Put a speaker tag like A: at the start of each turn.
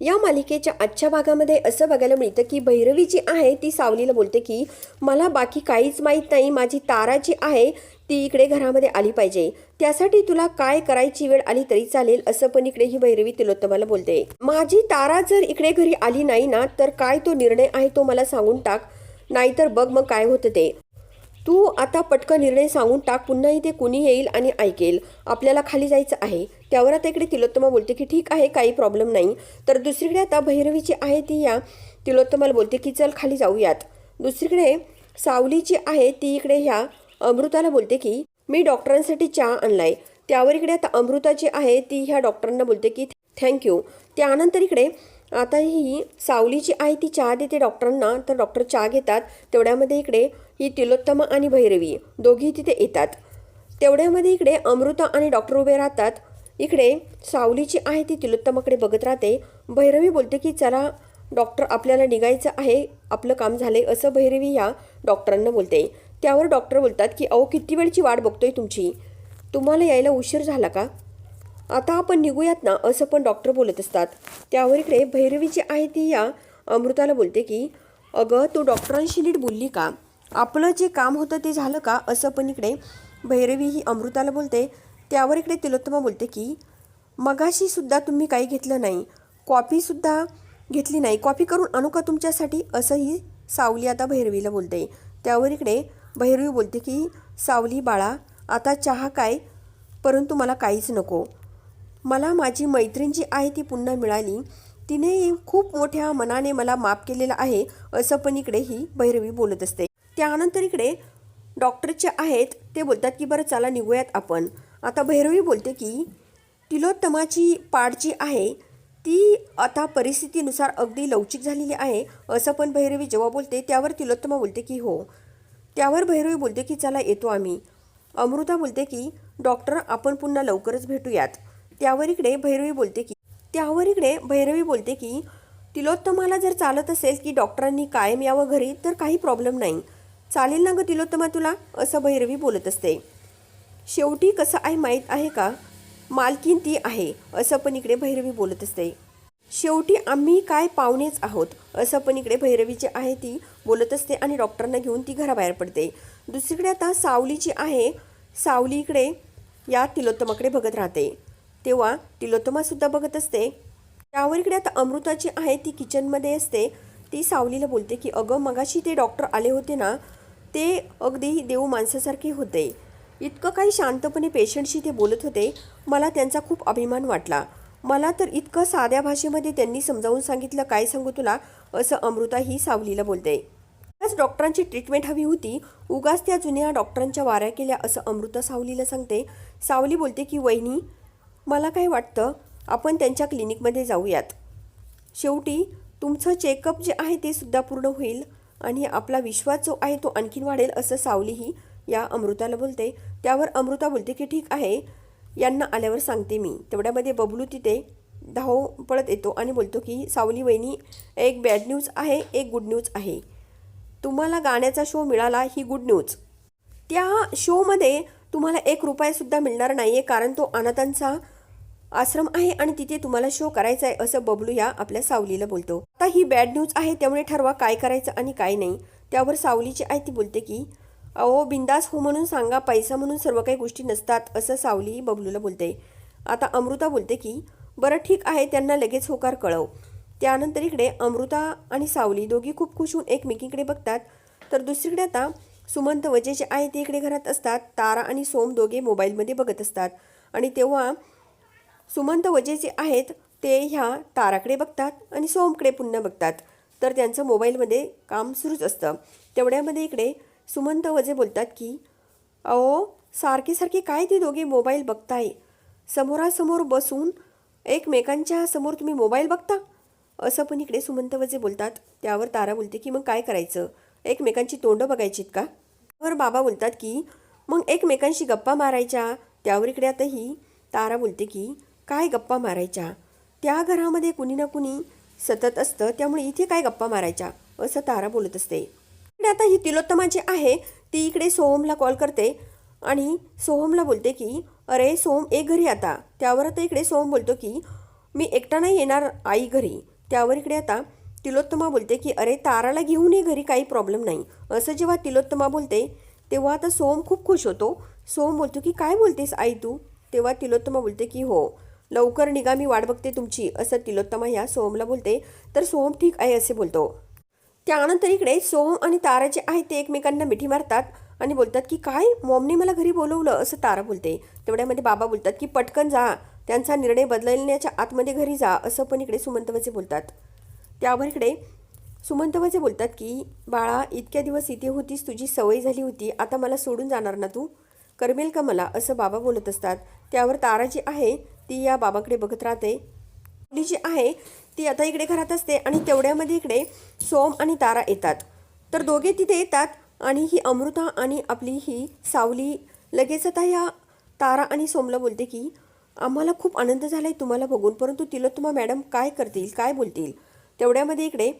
A: या मालिकेच्या आजच्या भागामध्ये असं बघायला मिळतं की भैरवी जी आहे ती सावलीला बोलते की मला बाकी काहीच माहीत नाही माझी तारा जी आहे ती इकडे घरामध्ये आली पाहिजे. त्यासाठी तुला काय करायची वेळ आली तरी चालेल असं पण इकडे ही भैरवी तिलोत्तमाला बोलते. माझी तारा जर इकडे घरी आली नाही ना तर काय तो निर्णय आहे तो मला सांगून टाक. नाहीतर बघ मग काय होतं ते. तू आता पटकन निर्णय सांगून टाक पुन्हा इथे कुणी येईल आणि ऐकेल. आपल्याला खाली जायचं आहे. त्यावर आता इकडे तिलोत्तमा बोलते की ठीक आहे काही प्रॉब्लेम नाही. तर दुसरीकडे आता भैरवीची आहे ती या. तिलोत्तमाला बोलते की चल खाली जाऊयात. दुसरीकडे सावली जी आहे ती इकडे ह्या अमृताला बोलते की मी डॉक्टरांसाठी चहा आणलाय. त्यावर इकडे आता अमृता जी आहे ती ह्या डॉक्टरांना बोलते की थँक्यू. त्यानंतर इकडे आता ही सावली जी आहे ती चहा देते डॉक्टरांना तर डॉक्टर चहा घेतात. तेवढ्यामध्ये इकडे ही तिलोत्तमा आणि भैरवी दोघी तिथे येतात. तेवढ्यामध्ये इकडे अमृता आणि डॉक्टर उभे राहतात. इकडे सावली जी आहे ती तिलोत्तमाकडे बघत राहते. भैरवी बोलते की चला डॉक्टर आपल्याला निघायचं आहे. आपलं काम झाले असं भैरवी या डॉक्टरांना बोलते. त्यावर डॉक्टर बोलतात की अहो किती वेळची वाट बघतोय तुमची? तुम्हाला यायला उशीर झाला का? आता आपण निघूयात ना असं पण डॉक्टर बोलत असतात. त्यावर इकडे भैरवी जी आहे ती या अमृताला बोलते की अगं तू डॉक्टरांशी नीट बोलली का? आपलं जे काम होतं ते झालं का? असं पण इकडे भैरवी ही अमृताला बोलते. त्यावर इकडे तिलोत्तमा बोलते की मगाशी सुद्धा तुम्ही काही घेतलं नाही. कॉफीसुद्धा घेतली नाही. कॉफी करून आणू का तुमच्यासाठी? असंही सावली आता भैरवीला बोलते. त्यावर इकडे भैरवी बोलते की सावली बाळा आता चहा काय? परंतु मला काहीच नको. मला माझी मैत्रीण जी आहे ती पुन्हा मिळाली. तिने खूप मोठ्या मनाने मला माफ केलेलं आहे असं पण इकडे ही भैरवी बोलत असते. त्यानंतर इकडे डॉक्टर जे आहेत ते बोलतात की बरं चला निघूयात आपण. आता भैरवी बोलते की तिलोत्तमाची पाड जी आहे ती आता परिस्थितीनुसार अगदी लवचिक झालेली आहे. असं पण भैरवी जेव्हा बोलते त्यावर तिलोत्तमा बोलते की हो. त्यावर भैरवी बोलते की चला येतो आम्ही. अमृता बोलते की डॉक्टर आपण पुन्हा लवकरच भेटूयात. त्यावर इकडे भैरवी बोलते की त्यावर इकडे भैरवी बोलते की तिलोत्तमाला जर चालत असेल की डॉक्टरांनी कायम यावं घरी तर काही प्रॉब्लेम नाही. चालेल ना गं तिलोत्तमा तुला? असं भैरवी बोलत असते. शेवटी कसं आहे माहीत आहे का? मालकीन ती आहे असं पण इकडे भैरवी बोलत असते. शेवटी आम्ही काय पाहुणेच आहोत असं पण इकडे भैरवीची आहे ती बोलत असते आणि डॉक्टरांना घेऊन ती घराबाहेर पडते. दुसरीकडे आता सावलीची आहे सावली इकडे या तिलोत्तमाकडे बघत राहते. तेव्हा तिलोत्तमासुद्धा बघत असते. त्यावर इकडे आता अमृताची आहे ती किचनमध्ये असते. ती सावलीला बोलते की अगं मगाशी ते डॉक्टर आले होते ना ते अगदी देव माणसासारखे होते. इतकं काही शांतपणे पेशंटशी ते बोलत होते. मला त्यांचा खूप अभिमान वाटला. मला तर इतकं साध्या भाषेमध्ये त्यांनी समजावून सांगितलं काय सांगू तुला? असं अमृता ही सावलीला बोलते. आज डॉक्टरांची ट्रीटमेंट हवी होती. उगाच त्या जुन्या डॉक्टरांच्या वाऱ्या केल्या असं अमृता सावलीला सांगते. सावली बोलते की वहिनी मला काय वाटतं आपण त्यांच्या क्लिनिकमध्ये जाऊयात. शेवटी तुमचं चेकअप जे आहे ते सुद्धा पूर्ण होईल आणि आपला विश्वास जो आहे तो आणखीन वाढेल असं सावलीही या अमृताला बोलते. त्यावर अमृता बोलते की ठीक आहे यांना आल्यावर सांगते मी. तेवढ्यामध्ये बबलू तिथे धाव पळत येतो आणि बोलतो की सावली वहिनी एक बॅड न्यूज आहे एक गुड न्यूज आहे. तुम्हाला गाण्याचा शो मिळाला ही गुड न्यूज त्या शोमध्ये तुम्हाला एक रुपयासुद्धा मिळणार नाही आहे कारण तो अनाथांचा आश्रम आहे आणि तिथे तुम्हाला शो करायचा आहे असं बबलू या आपल्या सावलीला बोलतो. आता ही बॅड न्यूज आहे त्यामुळे ठरवा काय करायचं आणि काय नाही. त्यावर सावलीची आई ती बोलते की अहो बिंदास हो म्हणून सांगा पैसा म्हणून सर्व काही गोष्टी नसतात असं सावली बबलूला बोलते. आता अमृता बोलते की बरं ठीक आहे त्यांना लगेच होकार कळव. त्यानंतर इकडे अमृता आणि सावली दोघी खूप खुश होऊन एकमेकीकडे बघतात. तर दुसरीकडे आता सुमंत वजे जे आहे ते इकडे घरात असतात. तारा आणि सोम दोघे मोबाईलमध्ये बघत असतात. आणि तेव्हा सुमंत वजे जे आहेत ते ह्या ताराकडे बघतात आणि सोमकडे पुन्हा बघतात. तर त्यांचं मोबाईलमध्ये काम सुरूच असतं. तेवढ्यामध्ये इकडे सुमंत वजे बोलतात की अहो सारखे सारखी काय ते दोघे मोबाईल बघताय? समोरासमोर बसून एकमेकांच्या समोर तुम्ही मोबाईल बघता? असं पण इकडे सुमंत वजे बोलतात त्यावर तारा बोलते की मग काय करायचं? एकमेकांची तोंडं बघायचीत का? वर बाबा बोलतात की मग एकमेकांशी गप्पा मारायच्या? त्यावर इकडे आता ही तारा बोलते की काय गप्पा मारायच्या? त्या घरामध्ये कुणी ना कुणी सतत असतं त्यामुळे इथे काय गप्पा मारायच्या? असं तारा बोलत असते. इकडे आता ही तिलोत्तमा जी आहे ती इकडे सोहमला कॉल करते आणि सोहमला बोलते की अरे सोहम एक घरी आता. त्यावर आता इकडे सोहम बोलतो की मी एकटा नाही येणार आई घरी. त्यावर इकडे आता तिलोत्तमा बोलते की अरे ताराला घेऊन ये घरी काही प्रॉब्लेम नाही. असं जेव्हा तिलोत्तमा बोलते तेव्हा आता सोम खूप खुश होतो. सोम बोलतो की काय बोलतेस आई तू? तेव्हा तिलोत्तमा बोलते की हो लवकर निघा मी वाट बघते तुमची असं तिलोत्तमा ह्या सोहमला बोलते. तर सोहम ठीक आहे असे बोलतो. त्यानंतर इकडे सोहम आणि तारा जे आहे ते एकमेकांना मिठी मारतात आणि बोलतात की काय? मॉमने मला घरी बोलवलं? असं तारा बोलते. तेवढ्यामध्ये बाबा बोलतात की पटकन जा. त्यांचा निर्णय बदलण्याच्या आतमध्ये घरी जा. असं पण इकडे सुमंतवाचे बोलतात. त्यावर इकडे सुमंतवाचे बोलतात की बाळा इतक्या दिवस इथे होतीस तुझी सवय झाली होती. आता मला सोडून जाणार ना तू? करमेल का मला? असं बाबा बोलत असतात. त्यावर तारा जी आहे ती या बाबाकडे बघत राहते. मुली जी आहे ती आता इकडे घरात असते आणि तेवढ्यामध्ये इकडे सोम आणि तारा येतात. तर दोघे तिथे येतात आणि ही अमृता आणि आपली ही सावली लगेच आता या तारा आणि सोमला बोलते की आम्हाला खूप आनंद झाला आहे तुम्हाला बघून परंतु तिलोत्तमा मॅडम काय करतील काय बोलतील? तेवढ्यामध्ये इकडे